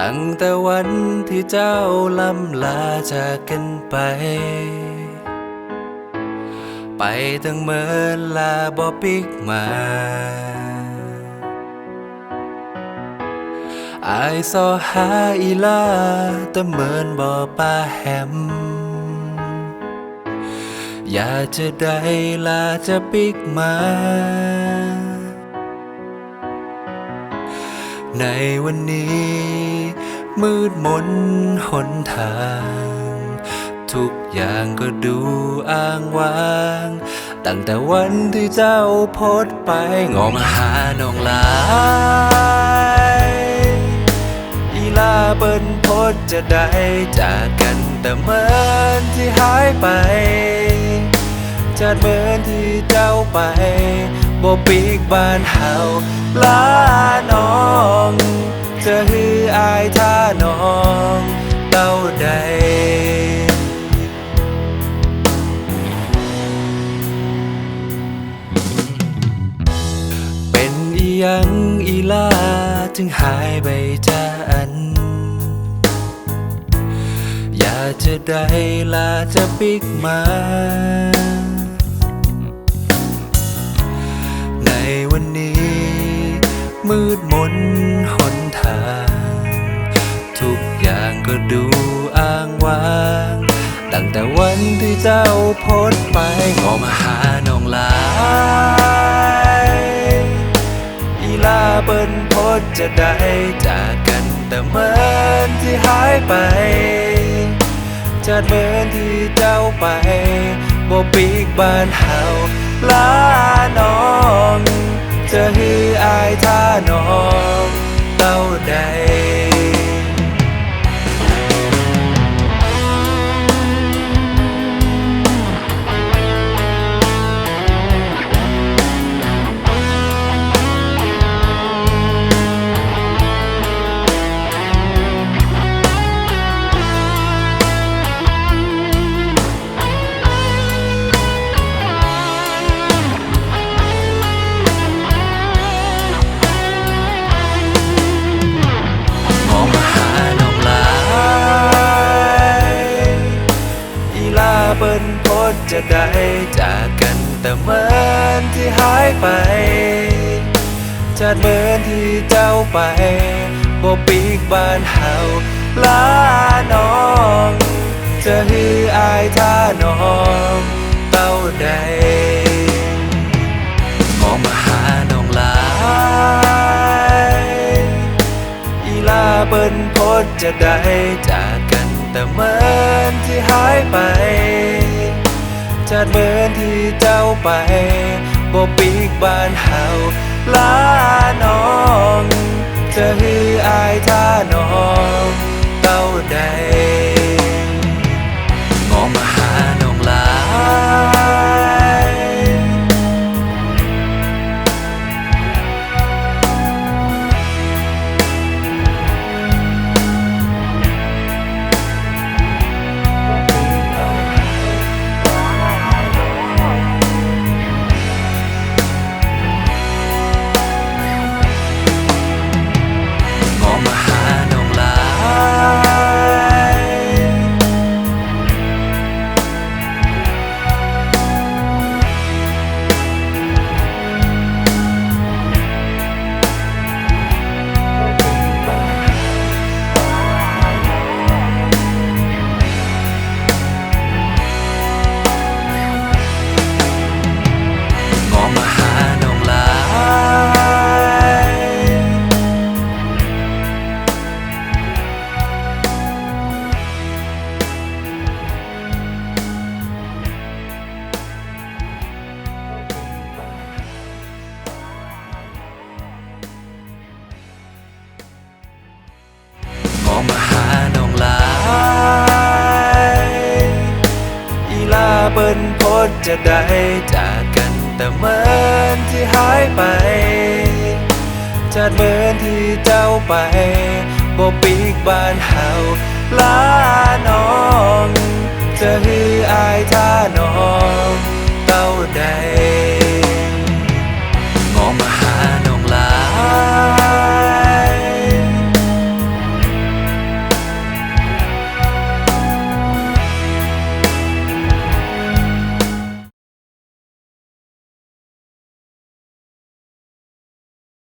ตั้งแต่วันที่เจ้าลำลาจากกันไป ไปตั้งเมินลาบ่ปิกมาอายสอหาอีลาแต่เหมินบ่ป้าแฮม อยากจะได้ลาจะปิกมา ในวันนี้ มืดมนหนทาง ทุกอย่างก็ดูอ้างว้าง ตั้งแต่วันที่เจ้าพดไปงอมหาน้องลายอีลาเปิ้นพดจะได้จากกันแต่เหมือนที่หายไปจากเหมือนที่เจ้าไปบ่ปีกบ้านเฮาลาน้อง จะฮืออายท่าน้องเต้าใดเป็นอีหยังอีลาจึงหายไปจากอัน อยากจะได้ลาจะปิกมา วาง ตั้งแต่วันที่เจ้าพดไปงอมาหาน้องลายอีลาเปิ้นพดจะได้จากกันแต่เหมือนที่หายไปจากเหมือนที่เจ้าไปบ่ปีกบ้านเฮาลาน้อง จะฮืออายท่าน้อง เปิ้นพดจะได้จากกันแต่เหมือนที่หายไปจากเหมือนที่เจ้าไปบ่ปีกบ้านเฮาลาน้องจะฮืออายท่าน้องเต้าใดมองมาหาน้องลายอีลาเปิ้นพดจะได้จากกันแต่เหมือนที่หายไป จากเหมือนที่เจ้าไปบ่ปีกบ้านเฮาลาน้องจะฮืออายท่าน้องเต้าใด มาหาน้องลายอีลาเปิ้นพดจะได้จากกันแต่เหมือนที่หายไป จากเหมือนที่เจ้าไปบ่ปีกบ้านเฮาลาน้อง จะฮืออายท่าน้อง